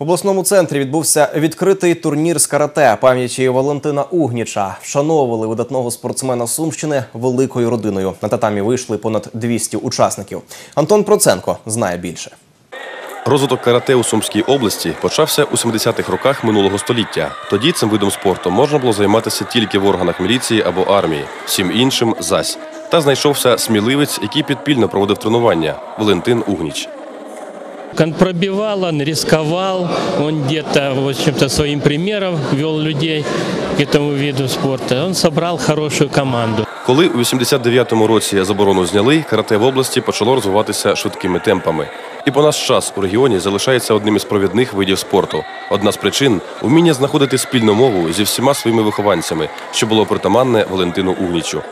В обласному центрі відбувся відкритий турнір з карате пам'яті Валентина Угніча. Вшановували видатного спортсмена Сумщини великою родиною. На татамі вийшли понад 200 учасників. Антон Проценко знає більше. Розвиток карате у Сумській області почався у 70-х роках минулого століття. Тоді цим видом спорту можна було займатися тільки в органах міліції або армії, всім іншим зась. Та знайшовся сміливець, який підпільно проводив тренування Валентин Угніч. Он пробивал, он рисковал, он где-то, в общем-то, своим примером вел людей к этому виду спорта. Он собрал хорошую команду. Коли у 89-му році заборону зняли, карате в області почало розвиватися швидкими темпами. І по наш час у регіоні залишається одним із провідних видів спорту. Одна з причин вміння знаходити спільну мову зі всіма своїми вихованцями, що було притаманне Валентину Угнічу.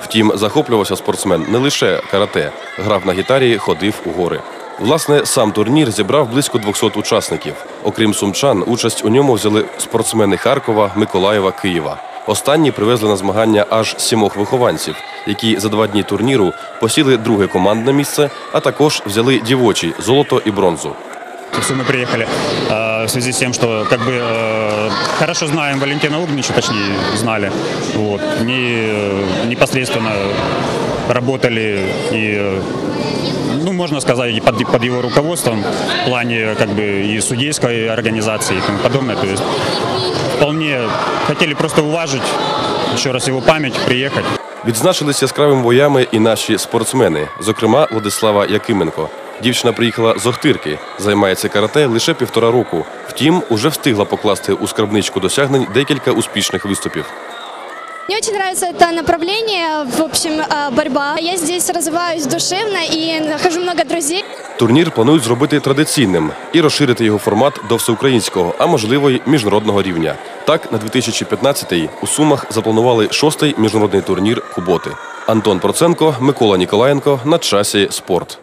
Втім, захоплювався спортсмен не лише карате, грав на гітарі, ходив у гори. Власне, сам турнір зібрав близько 200 учасників. Окрім сумчан, участь у ньому взяли спортсмени Харкова, Миколаєва, Києва. Останні привезли на змагання аж сімох вихованців, які за два дні турніру посіли друге командне місце, а також взяли дівочі золото і бронзу. Все мы приехали э, в связи с тем, что как бы э, хорошо знаем Валентина Угнича, точнее знали, вот, не, э, непосредственно работали и, э, ну, можно сказать, под, под его руководством в плане как бы и судейской организации и тому подобное. То есть вполне хотели просто уважить еще раз его память, приехать. Відзначились яскравими боями і наші спортсмени, зокрема Владислава Якименко. Дівчина приїхала з Охтирки, займається карате лише півтора року. Втім, уже встигла покласти у скарбничку досягнень декілька успішних виступів. Мне очень нравится это направление, в общем, э, борьба. Я здесь развиваюсь душевно и нахожу много друзей. Турнір планують зробити традиційним і розширити його формат до всеукраїнського, а можливо й міжнародного рівня. Так, на 2015-й у Сумах запланували шостий міжнародний турнір Куботи. Антон Проценко, Микола Ніколаєнко на часі спорт.